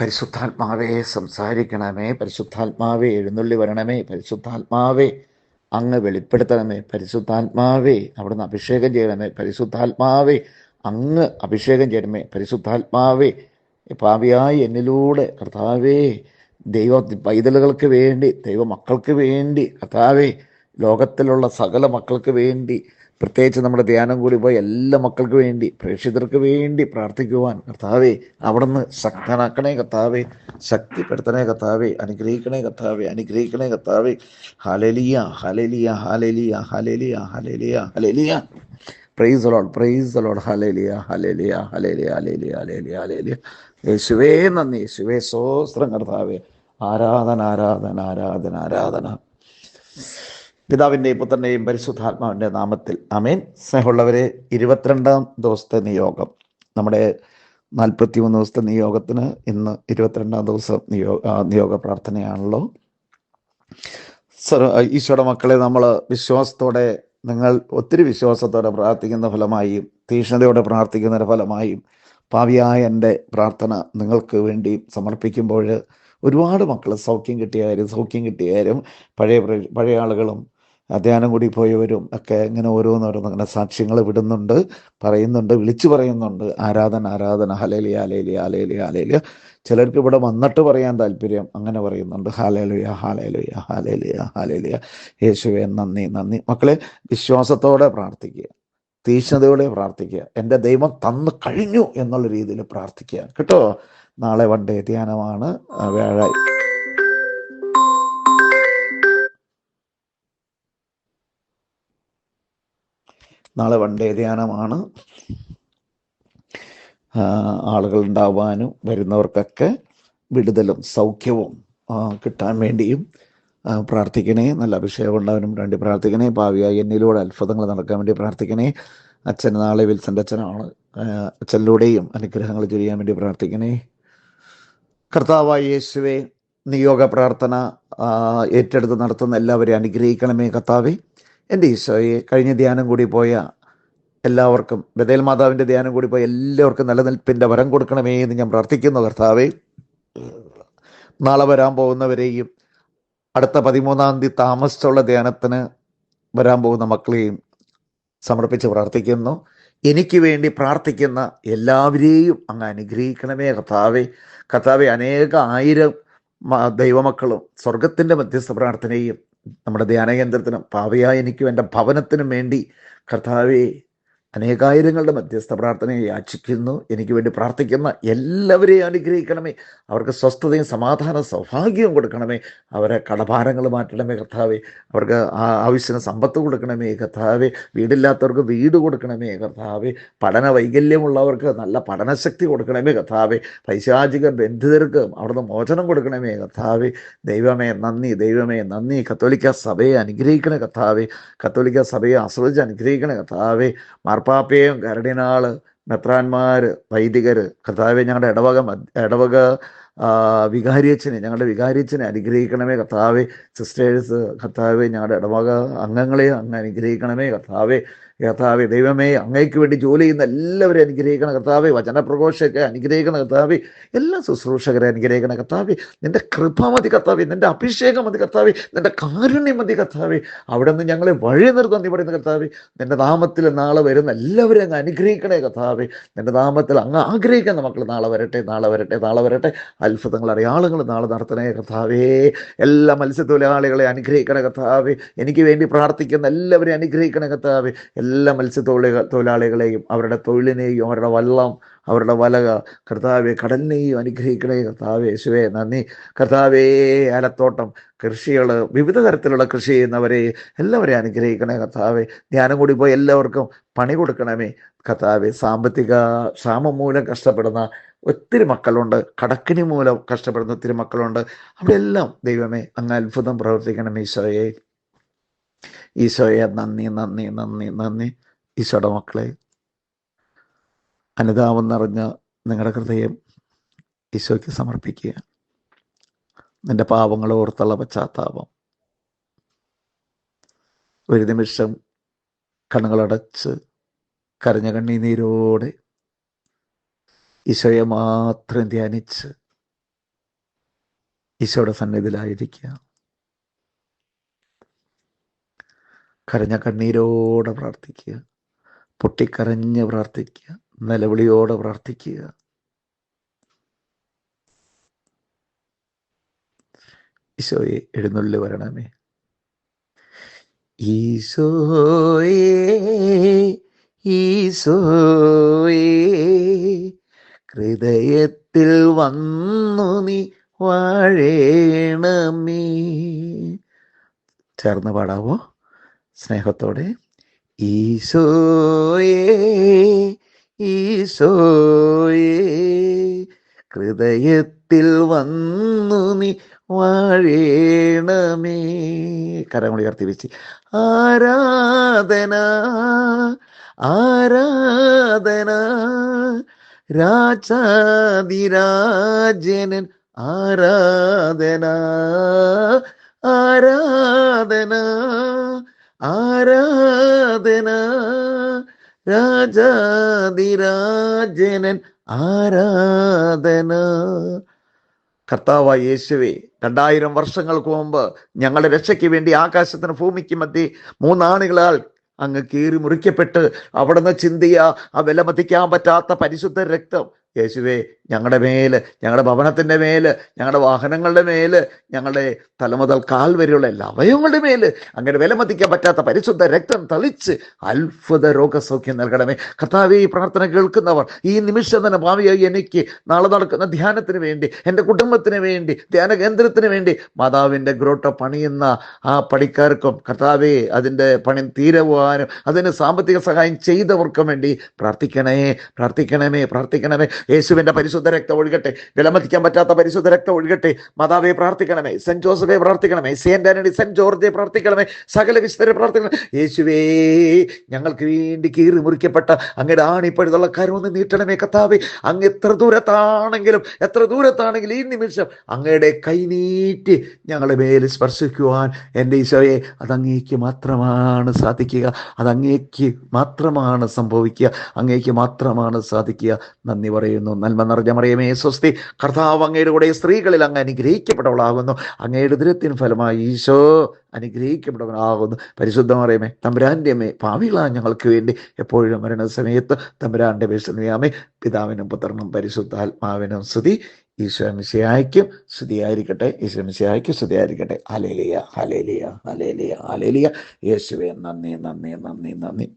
പരിശുദ്ധാത്മാവേ സംസാരിക്കണമേ പരിശുദ്ധാത്മാവേ എഴുന്നള്ളി വരണമേ പരിശുദ്ധാത്മാവേ അങ്ങ് വെളിപ്പെടുത്തണമേ പരിശുദ്ധാത്മാവേ അവിടുന്ന് അഭിഷേകം ചെയ്യണമേ പരിശുദ്ധാത്മാവേ അങ്ങ് അഭിഷേകം ചെയ്യണമേ പരിശുദ്ധാത്മാവേ. പാവിയായി എന്നിലൂടെ കർത്താവേ ദൈവ പൈതലുകൾക്ക് വേണ്ടി ദൈവ മക്കൾക്ക് വേണ്ടി കർത്താവേ ലോകത്തിലുള്ള സകല മക്കൾക്ക് വേണ്ടി പ്രത്യേകിച്ച് നമ്മുടെ ധ്യാനം കൂടി പോയി എല്ലാ മക്കൾക്ക് വേണ്ടി പ്രേക്ഷിതർക്ക് വേണ്ടി പ്രാർത്ഥിക്കുവാൻ കർത്താവേ അവിടുന്ന് ശക്തനാക്കണേ കർത്താവേ ശക്തിപ്പെടുത്തണേ കർത്താവേ അനുഗ്രഹിക്കണേ കർത്താവേ അനുഗ്രഹിക്കണേ കർത്താവേ. Hallelujah hallelujah hallelujah hallelujah hallelujah hallelujah praise the Lord praise the Lord hallelujah hallelujah hallelujah hallelujah hallelujah hallelujah യേശുവേ നന്ദി. യേശുവേ സോസ്ത്രം കർത്താവേ. ആരാധന ആരാധന ആരാധന ആരാധന. പിതാവിന്റെയും പുത്രന്റെയും പരിശുദ്ധാത്മാവിന്റെ നാമത്തിൽ. അമേൻ സ്നേഹമുള്ളവരെ ഇരുപത്തിരണ്ടാം ദിവസത്തെ നിയോഗം. നമ്മുടെ നാൽപ്പത്തി മൂന്ന് ദിവസത്തെ നിയോഗത്തിന് ഇന്ന് ഇരുപത്തിരണ്ടാം ദിവസം നിയോഗ നിയോഗ പ്രാർത്ഥനയാണല്ലോ. ഈശോയുടെ മക്കളെ നമ്മൾ വിശ്വാസത്തോടെ നിങ്ങൾ ഒത്തിരി വിശ്വാസത്തോടെ പ്രാർത്ഥിക്കുന്ന ഫലമായും തീഷ്ണതയോടെ പ്രാർത്ഥിക്കുന്നതിന്റെ ഫലമായും പാവിയായ എന്റെ പ്രാർത്ഥന നിങ്ങൾക്ക് വേണ്ടി സമർപ്പിക്കുമ്പോൾ ഒരുപാട് മക്കൾ സൗഖ്യം കിട്ടിയാലും സൗഖ്യം കിട്ടിയാലും പഴയ പഴയ ആളുകളും ധ്യാനം കൂടി പോയവരും ഒക്കെ ഇങ്ങനെ ഓരോന്നോരോന്ന് അങ്ങനെ സാക്ഷ്യങ്ങൾ വിടുന്നുണ്ട് പറയുന്നുണ്ട് വിളിച്ചു പറയുന്നുണ്ട്. ആരാധന ആരാധന ഹലേലിയ ഹലേലിയ ഹലേലിയ ഹലേലിയ ചിലർക്ക് ഇവിടെ വന്നിട്ട് പറയാൻ താല്പര്യം അങ്ങനെ പറയുന്നുണ്ട്. ഹാലേലുയ ഹാലേലുയ ഹാലേലിയ ഹാലേലിയ യേശുവേ നന്ദി നന്ദി. മക്കളെ വിശ്വാസത്തോടെ പ്രാർത്ഥിക്കുക. തീഷ്ണതയോടെ പ്രാർത്ഥിക്കുക. എന്റെ ദൈവം തന്നു കഴിഞ്ഞു എന്നുള്ള രീതിയിൽ പ്രാർത്ഥിക്കുക. കേട്ടോ? നാളെ വൺ ഡേ ധ്യാനമാണ്. വ്യാഴാഴ്ച നാളെ വണ്ടേ ധ്യാനമാണ്. ആളുകൾ ഉണ്ടാവാനും വരുന്നവർക്കൊക്കെ വിടുതലും സൗഖ്യവും കിട്ടാൻ വേണ്ടിയും പ്രാർത്ഥിക്കണേ. നല്ല അഭിഷേകം ഉണ്ടാവാനും വേണ്ടി പ്രാർത്ഥിക്കണേ. ഭാവിയായി എന്നിലൂടെ അത്ഭുതങ്ങൾ നടക്കാൻ വേണ്ടി പ്രാർത്ഥിക്കണേ. അച്ഛൻ നാളെ വിൽസന്റെ അച്ഛനാണ്. അച്ഛനിലൂടെയും അനുഗ്രഹങ്ങൾ ചെയ്യാൻ വേണ്ടി പ്രാർത്ഥിക്കണേ. കർത്താവായ യേശുവെ നിയോഗ പ്രാർത്ഥന ഏറ്റെടുത്ത് നടത്തുന്ന എല്ലാവരെയും അനുഗ്രഹിക്കണമേ കർത്താവേ. എന്റെ ഈശോയെ കഴിഞ്ഞ ധ്യാനം കൂടി പോയ എല്ലാവർക്കും ബദേൽ മാതാവിന്റെ ധ്യാനം കൂടി പോയി എല്ലാവർക്കും നിലനിൽപ്പിന്റെ വരം കൊടുക്കണമേ എന്ന് ഞാൻ പ്രാർത്ഥിക്കുന്നു കർത്താവെ. നാളെ വരാൻ പോകുന്നവരെയും അടുത്ത പതിമൂന്നാം തീയതി താമസിച്ചുള്ള ധ്യാനത്തിന് വരാൻ പോകുന്ന മക്കളെയും സമർപ്പിച്ച് പ്രാർത്ഥിക്കുന്നു. എനിക്ക് വേണ്ടി പ്രാർത്ഥിക്കുന്ന എല്ലാവരെയും അങ്ങ് അനുഗ്രഹിക്കണമേ കർത്താവെ. കർത്താവെ അനേക ആയിരം ദൈവമക്കളും സ്വർഗത്തിന്റെ മധ്യസ്ഥ പ്രാർത്ഥനയും നമ്മുടെ ധ്യാനകേന്ദ്രത്തിനും പാവയായ എനിക്കും എന്റെ ഭവനത്തിനും വേണ്ടി കർത്താവെ അനേകായിരങ്ങളുടെ മധ്യസ്ഥ പ്രാർത്ഥനയെ യാചിക്കുന്നു. എനിക്ക് വേണ്ടി പ്രാർത്ഥിക്കുന്ന എല്ലാവരെയും അനുഗ്രഹിക്കണമേ. അവർക്ക് സ്വസ്ഥതയും സമാധാനവും സൗഭാഗ്യവും കൊടുക്കണമേ. അവരെ കടഭാരങ്ങൾ മാറ്റണമേ കർത്താവെ. അവർക്ക് ആവശ്യത്തിന് സമ്പത്ത് കൊടുക്കണമേ കർത്താവെ. വീടില്ലാത്തവർക്ക് വീട് കൊടുക്കണമേ കർത്താവെ. പഠന വൈകല്യമുള്ളവർക്ക് നല്ല പഠനശക്തി കൊടുക്കണമേ കർത്താവെ. പൈശാചിക ബന്ധിതർക്ക് അവിടുന്ന് മോചനം കൊടുക്കണമേ കർത്താവെ. ദൈവമേ നന്ദി ദൈവമേ നന്ദി. കത്തോലിക്ക സഭയെ അനുഗ്രഹിക്കണേ കർത്താവെ. കത്തോലിക്ക സഭയെ ആസ്വദിച്ച് അനുഗ്രഹിക്കണേ കർത്താവെ. മാർപ്പാപ്പയും കരടിനാൾ മെത്രാന്മാര് വൈദികര് കർത്താവെ ഞങ്ങളുടെ ഇടവക ഇടവക വികാരിയച്ഛനെ ഞങ്ങളുടെ വികാരിയച്ഛനെ അനുഗ്രഹിക്കണമേ കർത്താവെ. സിസ്റ്റേഴ്സ് കർത്താവെ ഞങ്ങളുടെ ഇടവക അംഗങ്ങളെ അങ്ങ് അനുഗ്രഹിക്കണമേ കർത്താവെ. കർത്താവെ ദൈവമേ അങ്ങേക്ക് വേണ്ടി ജോലി ചെയ്യുന്ന എല്ലാവരെയും അനുഗ്രഹിക്കണം കർത്താവെ വചനപ്രഘോഷയൊക്കെ അനുഗ്രഹിക്കണം കർത്താവെ എല്ലാ ശുശ്രൂഷകരെ അനുഗ്രഹിക്കണം കർത്താവെ നിന്റെ കൃപ മതി കർത്താവെ നിന്റെ അഭിഷേകം മതി കർത്താവെ നിന്റെ കാരുണ്യം മതി കർത്താവെ അവിടെ നിന്ന് ഞങ്ങളെ വഴി നിർത്താൻ നീ പറയുന്ന കർത്താവെ നിന്റെ നാമത്തിൽ നാളെ വരുന്ന എല്ലാവരെയും അങ്ങ് അനുഗ്രഹിക്കണേ കർത്താവെ നിന്റെ നാമത്തിൽ അങ്ങ് ആഗ്രഹിക്കുന്ന മക്കൾ നാളെ വരട്ടെ നാളെ വരട്ടെ നാളെ വരട്ടെ അത്ഭുതങ്ങൾ അറിയാളുകൾ നാളെ നടത്തണേ കർത്താവേ എല്ലാ മത്സ്യത്തൊഴിലാളികളെ അനുഗ്രഹിക്കണ കർത്താവേ എനിക്ക് വേണ്ടി പ്രാർത്ഥിക്കുന്ന എല്ലാവരെയും അനുഗ്രഹിക്കണ കർത്താവേ എല്ലാ മത്സ്യത്തൊഴിലാളികൾ തൊഴിലാളികളെയും അവരുടെ തൊഴിലിനെയും അവരുടെ വള്ളം അവരുടെ വലക കർത്താവെ കടലിനെയും അനുഗ്രഹിക്കണേ കർത്താവേ ശിവേ നന്ദി. കർത്താവേ അലത്തോട്ടം കൃഷികൾ വിവിധ തരത്തിലുള്ള കൃഷി ചെയ്യുന്നവരെ എല്ലാവരെയും അനുഗ്രഹിക്കണേ കർത്താവെ. ധ്യാനം കൂടി പോയി എല്ലാവർക്കും പണി കൊടുക്കണമേ കർത്താവെ. സാമ്പത്തിക ക്ഷാമം മൂലം കഷ്ടപ്പെടുന്ന ഒത്തിരി മക്കളുണ്ട്. കടക്കിനി മൂലം കഷ്ടപ്പെടുന്ന ഒത്തിരി മക്കളുണ്ട്. അവിടെ എല്ലാം ദൈവമേ അങ്ങ് അത്ഭുതം പ്രവർത്തിക്കണം ഈശോയെ. ഈശോയെ നന്ദി നന്ദി നന്ദി നന്ദി. ഈശോയുടെ മക്കളെ അനുതാപം നിറഞ്ഞ നിങ്ങളുടെ ഹൃദയം ഈശോയ്ക്ക് സമർപ്പിക്കുക. നിന്റെ പാപങ്ങൾ ഓർത്തുള്ള പശ്ചാത്താപം. ഒരു നിമിഷം കണ്ണുകളടച്ച് കരഞ്ഞ കണ്ണീനീരോടെ ഈശോയെ മാത്രം ധ്യാനിച്ച് ഈശോയുടെ സന്നിധിയിലായിരിക്കുക. കരഞ്ഞ കണ്ണീരോടെ പ്രാർത്ഥിക്കുക. പൊട്ടിക്കരഞ്ഞ് പ്രാർത്ഥിക്കുക. നിലവിളിയോടെ പ്രാർത്ഥിക്കുക. ഈശോയെ എഴുന്നള്ളി വരണമേ. ഈശോയേ ഹൃദയത്തിൽ വന്നു നീ വാഴേണമേ. ചേർന്ന് പാടാവോ? സ്നേഹത്തോടെ ഹൃദയത്തിൽ വന്നു നീ വാഴേണമേ. കരങ്ങൾ ഉയർത്തി വെച്ച് ആരാധന ആരാധന രാജാതിരാജനൻ ആരാധന ആരാധന ആരാധന രാജാതിരാജനൻ ആരാധന. കർത്താവായ യേശുവേ രണ്ടായിരം വർഷങ്ങൾക്ക് മുമ്പ് ഞങ്ങളുടെ രക്ഷയ്ക്ക് വേണ്ടി ആകാശത്തിന് ഭൂമിക്ക് മധ്യ മൂന്നാണികളാൽ അങ്ങ് കീറി മുറിക്കപ്പെട്ട് അവിടുന്ന് ചിന്തിയ ആ വിലമതിക്കാൻ പറ്റാത്ത പരിശുദ്ധ രക്തം. യേശുവേ ഞങ്ങളുടെ മേൽ ഞങ്ങളുടെ ഭവനത്തിന്റെ മേൽ ഞങ്ങളുടെ വാഹനങ്ങളുടെ മേൽ ഞങ്ങളുടെ തലമുതൽ കാൽ വരെയുള്ള എല്ലാ അവയവങ്ങളുടെ മേൽ അങ്ങനെ വിലമതിക്കാൻ പറ്റാത്ത പരിശുദ്ധ രക്തം തളിച്ച് അത്ഭുത രോഗസൗഖ്യം നൽകണമേ. കർത്താവ് ഈ പ്രാർത്ഥന കേൾക്കുന്നവർ ഈ നിമിഷം തന്നെ ഭാവിയായി എനിക്ക് നാളെ നടക്കുന്ന ധ്യാനത്തിന് വേണ്ടി എന്റെ കുടുംബത്തിന് വേണ്ടി ധ്യാന കേന്ദ്രത്തിന് വേണ്ടി മാതാവിന്റെ ഗ്രോട്ട പണിയുന്ന ആ പണിക്കാർക്കും കർത്താവെ അതിന്റെ പണി തീരുവാനും അതിന് സാമ്പത്തിക സഹായം ചെയ്തവർക്കും വേണ്ടി പ്രാർത്ഥിക്കണേ പ്രാർത്ഥിക്കണമേ പ്രാർത്ഥിക്കണമേ. യേശുവിന്റെ പരിശുദ്ധ രക്തം ഒഴുകട്ടെ. വിലമതിക്കാൻ പറ്റാത്ത പരിശുദ്ധ രക്തം ഒഴുകട്ടെ. മാതാവെ പ്രാർത്ഥിക്കണമേ. സെന്റ് ജോസഫെ പ്രാർത്ഥിക്കണമേ. സെന്റ് ആന്റണി സെന്റ് ജോർജെ പ്രാർത്ഥിക്കണമേ. സകല വിശുദ്ധരെ പ്രാർത്ഥിക്കണം. യേശുവേ ഞങ്ങൾക്ക് വേണ്ടി കീറി മുറിക്കപ്പെട്ട അങ്ങയുടെ ആണിപ്പഴുതുള്ള കരമൊന്ന് നീട്ടണമേ കത്താവേ അങ്ങ് എത്ര ദൂരത്താണെങ്കിലും എത്ര ദൂരത്താണെങ്കിലും ഈ നിമിഷം അങ്ങയുടെ കൈ നീട്ടി ഞങ്ങളുടെ മേൽ സ്പർശിക്കുവാൻ എന്റെ ഈശോയെ അത് അങ്ങേക്ക് മാത്രമാണ് സാധിക്കുക. അത് അങ്ങേക്ക് മാത്രമാണ് സംഭവിക്കുക. അങ്ങേക്ക് മാത്രമാണ് സാധിക്കുക. നന്ദി പറയുന്നു. നന്മ നിറഞ്ഞ മറിയമേ സ്വസ്തി. കർത്താവ് അങ്ങയുടെ കൂടെ സ്ത്രീകളിൽ അങ്ങ് അനുഗ്രഹിക്കപ്പെട്ടവളാകുന്നു. അങ്ങയുടെ ദുരത്തിന് ഫലമായി ഈശോ അനുഗ്രഹിക്കപ്പെട്ടവനാകുന്നു. പരിശുദ്ധമറിയമേ തമ്പുരാന്റെ അമ്മേ ഭാവികളാണ് ഞങ്ങൾക്ക് വേണ്ടി എപ്പോഴും മരണ സമയത്ത് തമ്പുരാന്റെ വിശ്രമിയാമേ പിതാവിനും പുത്രനും പരിശുദ്ധാത്മാവിനും സ്തുതി. ഈശ്വരമിശയായിക്കും സ്തുതിയായിരിക്കട്ടെ. ഈശ്വരമിശയായിക്കും സ്തുതിയായിരിക്കട്ടെ. ഹലേലിയ ഹലേലിയ ഹലേലിയ ഹലേലിയ യേശുവേ നന്ദി നന്ദി നന്ദി നന്ദി.